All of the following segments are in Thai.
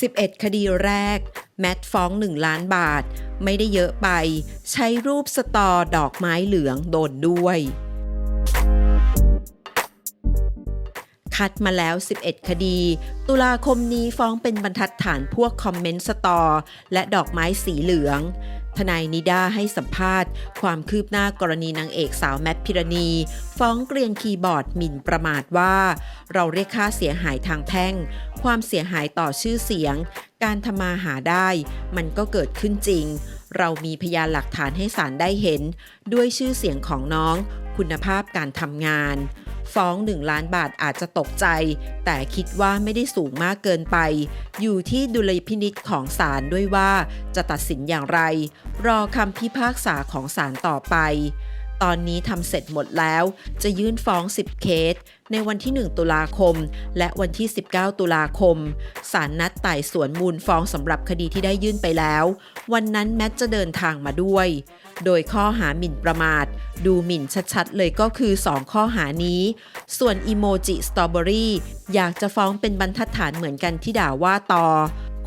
11 คดีแรก แมทฟ้อง 1 ล้านบาท ไม่ได้เยอะไป ใช้รูปสตอดอกไม้เหลืองโดนด้วย คัดมาแล้ว 11 คดี ตุลาคมนี้ฟ้องเป็นบรรทัดฐานพวกคอมเมนต์สตอและดอกไม้สีเหลือง ทนายนิด้าให้สัมภาษณ์ ความคืบหน้ากรณีนางเอกสาวแมทพิรณี ฟ้องเกรียนคีย์บอร์ดหมิ่นประมาทว่า เราเรียกค่าเสียหายทางแพ่ง ความเสียหายต่อชื่อเสียง การทำมาหาได้ มันก็เกิดขึ้นจริง เรามีพยานหลักฐานให้ศาลได้เห็น ด้วยชื่อเสียงของน้อง คุณภาพการทำงาน ฟ้อง 1 ล้านบาทอาจจะตกใจ แต่คิดว่าไม่ได้สูงมากเกินไป อยู่ที่ดุลยพินิษของศาลด้วยว่าจะตัดสินอย่างไร รอคำพิพากษาของศาลต่อไป ตอนนี้ทำเสร็จหมดแล้ว จะยื่นฟ้อง 10 เคส ในวันที่ 1 ตุลาคม และวันที่ 19 ตุลาคม ศาลนัดไต่สวนมูลฟ้องสำหรับคดีที่ได้ยื่นไปแล้ว วันนั้นแมทจะเดินทางมาด้วย โดยข้อหาหมิ่นประมาท ดูหมิ่นชัดๆ เลยก็คือ 2 ข้อหานี้ ส่วนอีโมจิสตรอเบอรี่อยากจะฟ้องเป็นบรรทัดฐานเหมือนกันที่ด่าว่าต่อ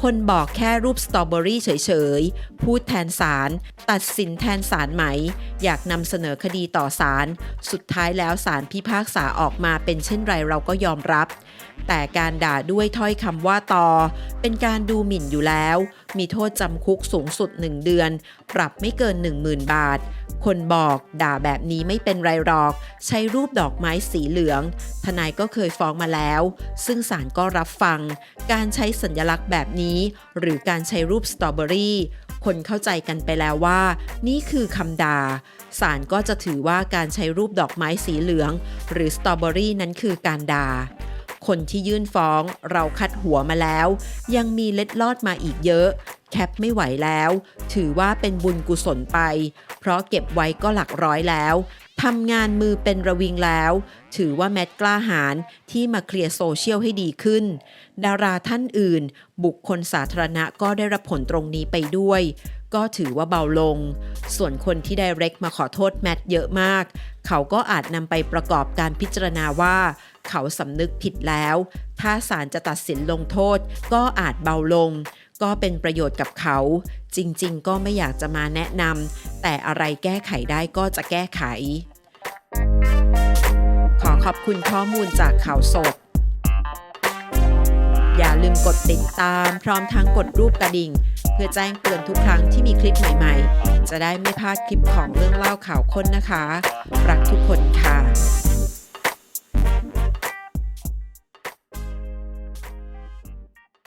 คนบอกแค่รูปสตรอเบอรี่เฉยๆ พูดแทนสาร ตัดสินแทนสารไหม อยากนำเสนอคดีต่อสาร สุดท้ายแล้วสารพิพากษาออกมาเป็นเช่นไรเราก็ยอมรับ แต่การด่าด้วยถ้อยคำว่าตอ เป็นการดูหมิ่นอยู่แล้ว มีโทษจำคุกสูงสุด 1 เดือน ปรับไม่เกิน 10,000 บาท คนบอกด่าแบบนี้ไม่เป็นไรหรอก ใช้รูปดอกไม้สีเหลือง ทนายก็เคยฟ้องมาแล้ว ซึ่งศาลก็รับฟัง การใช้สัญลักษณ์แบบนี้ หรือการใช้รูปสตรอเบอรี่คนเข้าใจกันไปแล้วว่า นี่คือคำด่าศาลก็จะถือว่าการใช้รูปดอกไม้สีเหลือง หรือสตรอเบอรี่นั้นคือการด่า คนที่ยื่นฟ้องเราคัดหัวมาแล้ว ยังมีเล็ดลอดมาอีกเยอะ แคปไม่ไหวแล้ว ถือว่าเป็นบุญกุศลไป เพราะเก็บไว้ก็หลักร้อยแล้วทำงานมือเป็นระวิงแล้ว ถือว่าแมทกล้าหาญที่มาเคลียร์โซเชียลให้ดีขึ้น ดาราท่านอื่น บุคคลสาธารณะก็ได้รับผลตรงนี้ไปด้วย ก็ถือว่าเบาลง ส่วนคนที่ได้เร็กมาขอโทษแมทเยอะมาก เขาก็อาจนำไปประกอบการพิจารณาว่า เขาสำนึกผิดแล้ว ถ้าศาลจะตัดสินลงโทษก็อาจเบาลง ก็เป็นประโยชน์กับเขา จริงๆ ก็ไม่อยากจะมาแนะนำแต่อะไรแก้ไขได้ก็จะแก้ไข ขอขอบคุณข้อมูลจากข่าวสดอย่าลืมกดติดตาม พร้อมทั้งกดรูปกระดิ่ง เพื่อแจ้งเตือนทุกครั้งที่มีคลิปใหม่ๆ จะได้ไม่พลาดคลิปของเรื่องเล่าข่าวค้นนะคะ รักทุกคนค่ะ